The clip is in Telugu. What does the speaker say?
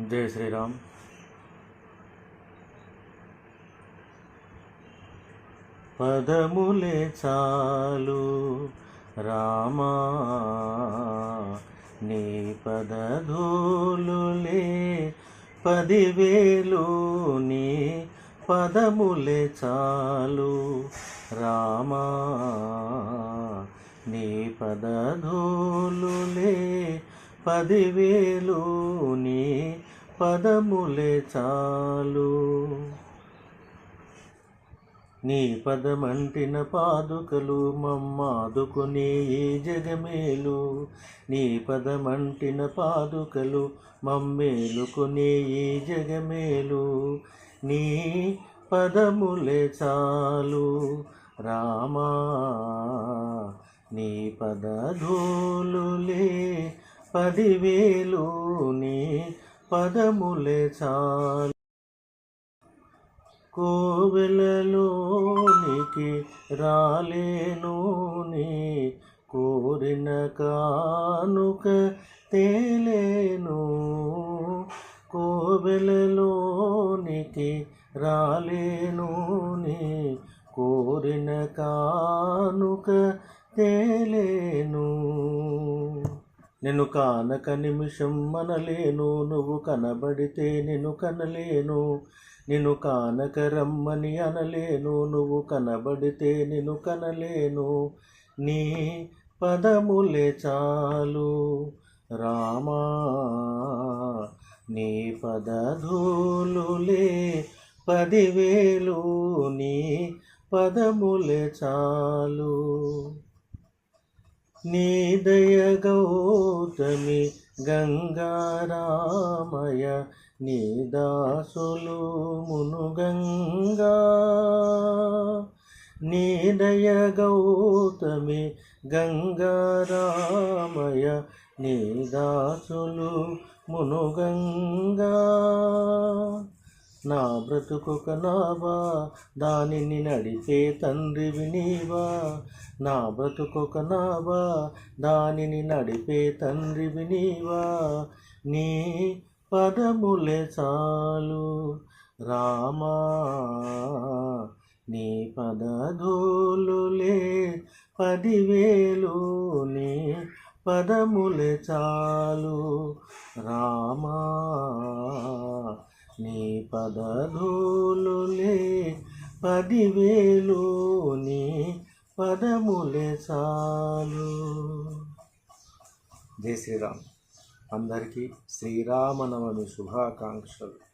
జై శ్రీరామ్. పదములే చాలు రామా నీ పదధూలులే పదివేలు నీ పదములే చాలు రామా నీ పదధూలులే పదివేలు నీ పదములే చాలు. నీ పదమంటిన పాదుకలు మమ్మాదుకునే ఈ జగమేలు. నీ పదమంటిన పాదుకలు మమ్మేలుకునే ఈ జగమేలు. నీ పదములే చాలు. రామా నీ పదధూలులే పదివేలు నీ పదములే చాలు. కోవెలలోనికి రాలేను నీ కోరిన కానుక తేలేను. కోవెలలోనికి రాలేను నీ కోరిన కానుక తేలేను. నిన్ను కానక నిమిషం మనలేను నువ్వు కనబడితే నిన్ను కనలేను. నిన్ను కానక రమ్మని అనలేను నువ్వు కనబడితే నిన్ను కనలేను. నీ పదములే చాలు రామా. నీ పదధూలులే పదివేలు నీ పదములే చాలు. నీ దయ గౌతమి గంగారామయ నీ దాసులు మునుగంగా నీ దయ గౌతమి గంగారామయ నీ దాసులు మునుగంగా నా బ్రతుకొక నావా దానిని నడిపే తండ్రివి నీవా నా బ్రతుకొక నావా దానిని నడిపే తండ్రివి నీవా నీ పదములే చాలు రామా. నీ పదధూలులే పదివేలు నీ పదములే చాలు రామా. నీ పదధూలులే పదివేలు నీ పదములే చాలు. జై శ్రీరామ్. అందరికీ శ్రీరామనవమి శుభాకాంక్షలు.